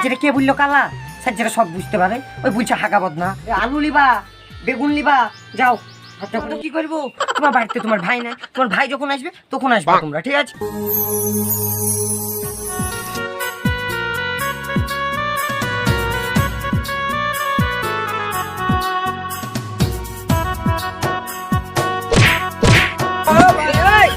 সাজ্জারে কে বলল কালা? সাজ্জারে সব বুঝতে পারে। ওই বলছে হাগা বদনা। এ, আলু লিবা বেগুন লিবা যাও। করে কি করব? তোমার বাড়িতে তোমার ভাই নাই। তোমার ভাই যখন আসবে তখন আসবে তোমরা ঠিক আছে? ভাই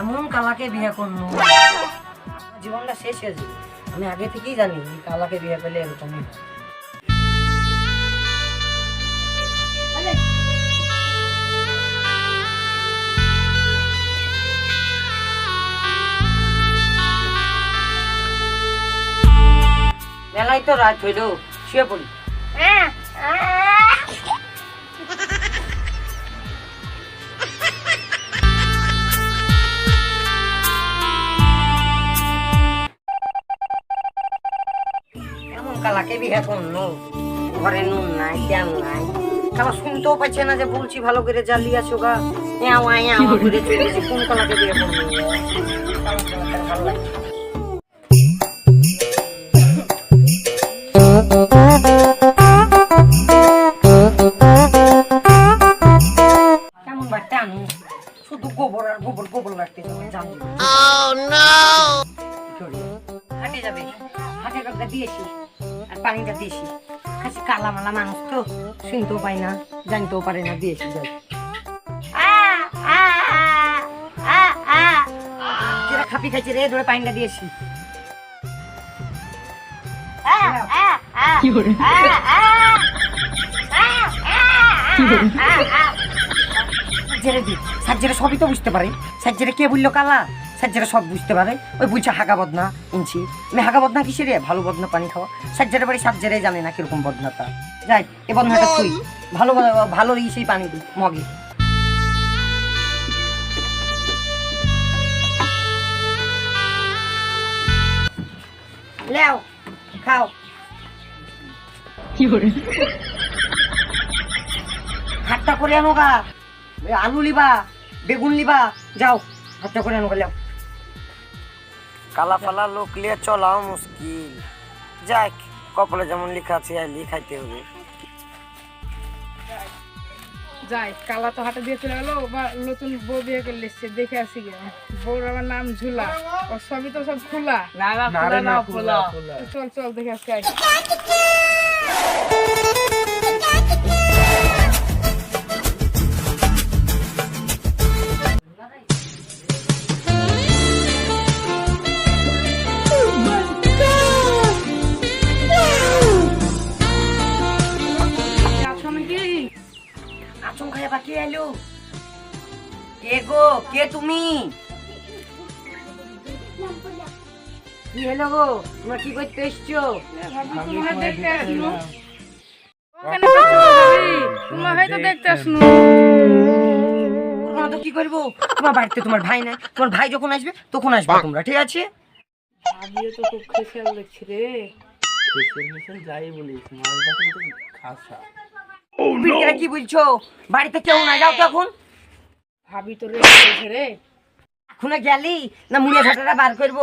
এমন কালাকে বিয়ে করল জীবনটা শেষ হয়ে যাবে। আমি আগে থেকেই জানি কালাকে বিয়ে পেলে এরকমই মেলায় তো রাত হইল শুয়ে পড়ি। এমন কালাকে বিয়ে করল? ঘরে নুন নাই, তেল নাই। কালা শুনতেও পাচ্ছে না যে বলছি ভালো করে জ্বালিয়ে আছো গা। ইয়াও ইয়াও করে চলেছে। কোন কালাকে বিয়ে করল? জানি হাটে যাবে হাটে একটা দিয়েছি আর পানিটা দিয়েছি খাসি কালা মালা মানুষ তো শুনতেও পাই না জানতেও পারে না দিয়েছি যাই খাপি খাইছে রে ধরে পানিটা দিয়েছি সাজ্জারে দি। সাজ্জারে সবই তো বুঝতে পারে। সাজ্জারে কে বলল কালা? সাজ্জারে সব বুঝতে পারে। ওই বলছে হাগা বদনা ইঞ্চি। আমি হাগা বদনা কিসে রে? ভালো বদনা পানি খাওয়া। সাজ্জারে বাড়ি সাজ্জারে জানে না কীরকম বদনাটা যাই এ বদনাটা তুই। ভালো ভালো ই সেই পানি দিই মগে। লেও খাও। হাতটা করে আনো গা। আলু লিবা বেগুন লিবা যাও হাতটা করে আনো কালা ফালা লোক লিয়ে চলাও মুশকিল। যাক কপালে যেমন লেখা আছে লিখাইতে হবে। যাই কালা তো হাটে দিয়ে চলে গেলো বা নতুন বউ বিয়ে করলে এসছে দেখে আসি গে। বউর আমার নাম ঝুলা ও সবই তো সব খোলা। চল চল দেখে আসি এলো। কে গো কে তুমি? কি হলো গো? তোমরা কি করতে এসছো? দেখতে তোমার হয়তো দেখতে আসনু। তোমরা তো কি করব? তোমার বাড়িতে তোমার ভাই নাই। তোমার ভাই যখন আসবে তখন আসবে তোমরা ঠিক আছে? ভাবিও তো খুব খেসাল দেখছি রে। বিটিরা কি বলছো বাড়িতে কেউ না যাও তো এখন। ভাবি তো রে। এখনও গেলি? না মুড়িয়া ঘাটাটা বার করব?